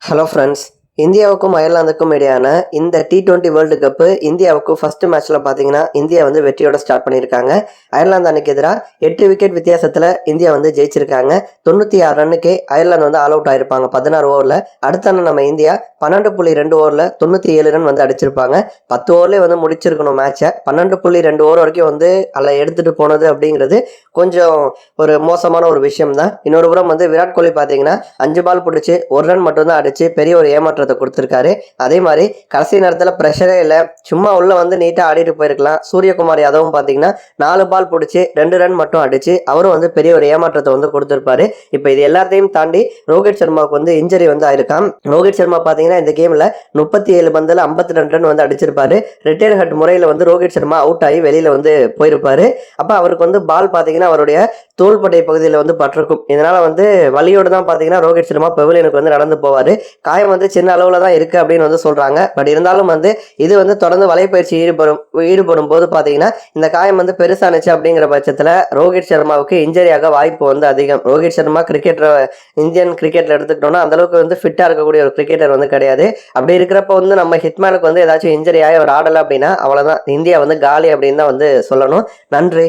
Hello friends இந்தியாவுக்கும் அயர்லாந்துக்கும் இடையான இந்த டி டுவெண்ட்டி வேர்ல்டு கப்பு இந்தியாவுக்கு ஃபர்ஸ்ட் மேட்ச்ல பார்த்தீங்கன்னா இந்தியா வந்து வெற்றியோட ஸ்டார்ட் பண்ணியிருக்காங்க. அயர்லாந்து அன்னைக்கு எதிராக எட்டு விக்கெட் வித்தியாசத்தில் இந்தியா வந்து ஜெயிச்சிருக்காங்க. தொண்ணூற்றி ஆறு ரன்னுக்கே அயர்லாந்து வந்து ஆல் அவுட் ஆயிருப்பாங்க. பதினாறு ஓவரில் அடுத்த அண்ணன் நம்ம இந்தியா பன்னெண்டு புள்ளி ரெண்டு ஓவரில் தொண்ணூற்றி ஏழு ரன் வந்து அடிச்சிருப்பாங்க. பத்து ஓவர்லேயே வந்து முடிச்சிருக்கணும் மேட்சை பன்னெண்டு புள்ளி ரெண்டு ஓவர் வரைக்கும் வந்து அதில் எடுத்துகிட்டு போனது அப்படிங்கிறது கொஞ்சம் ஒரு மோசமான ஒரு விஷயம் தான் இன்னொரு புறம் வந்து விராட் கோலி பார்த்தீங்கன்னா அஞ்சு பால் பிடிச்சி ஒரு ரன் மட்டும்தான் அடிச்சு பெரிய ஒரு ஏமாற்றத்தை கொடுத்துருக்காரு. அதே மாதிரி கடைசி நேரத்தில் ப்ரெஷரே இல்லை. சும்மா உள்ளே வந்து நீட்டாக ஆடிட்டு போயிருக்கலாம். சூரியகுமார் யாதவும் பார்த்தீங்கன்னா நாலு பால் பிடிச்சி ரெண்டு ரன் மட்டும் அடித்து அவரும் வந்து பெரிய ஒரு ஏமாற்றத்தை வந்து கொடுத்துருப்பாரு. இப்போ இது எல்லாத்தையும் தாண்டி ரோஹித் சர்மாவுக்கு வந்து இன்ஜரி வந்து ஆயிருக்கான் ரோஹித் சர்மா பார்த்தீங்கன்னா இந்த கேமில் முப்பத்தி ஏழு பந்தில் ஐம்பத்தி ரெண்டு ரன் வந்து அடிச்சிருப்பாரு. ரிட்டையர் ஹட் முறையில் வந்து ரோஹித் சர்மா அவுட் ஆகி வெளியில் வந்து போயிருப்பாரு. அப்போ அவருக்கு வந்து பால் பார்த்தீங்கன்னா அவருடைய தோள்பட்டை பகுதியில் வந்து பட்டிருக்கும். இதனால் வந்து வழியோடு தான் பார்த்தீங்கன்னா ரோஹித் சர்மா பெவிலியனுக்கு வந்து நடந்து போவார். காயம் வந்து சின்ன அளவில் தான் இருக்குது அப்படின்னு வந்து சொல்கிறாங்க பட் இருந்தாலும் வந்து இது வந்து தொடர்ந்து வலைப்பயிற்சி ஈடுபடும் ஈடுபடும் போது பார்த்தீங்கன்னா இந்த காயம் வந்து பெருசானுச்சு அப்படிங்கிற பட்சத்தில் ரோஹித் சர்மாவுக்கு இன்ஜரியாக வாய்ப்பு வந்து அதிகம். ரோஹித் சர்மா கிரிக்கெட்டர் இந்தியன் கிரிக்கெட்டில் எடுத்துக்கிட்டோம்னா அந்த அளவுக்கு வந்து ஃபிட்டாக இருக்கக்கூடிய ஒரு கிரிக்கெட்டர் வந்து கிடையாது. அப்படி இருக்கிறப்ப வந்து நம்ம ஹிட்மேனுக்கு வந்து ஏதாச்சும் இன்ஜரி ஆகி அவர் ஆடலை அப்படின்னா அவ்வளோதான் இந்தியா வந்து காலி அப்படின்னு தான் வந்து சொல்லணும். நன்றி.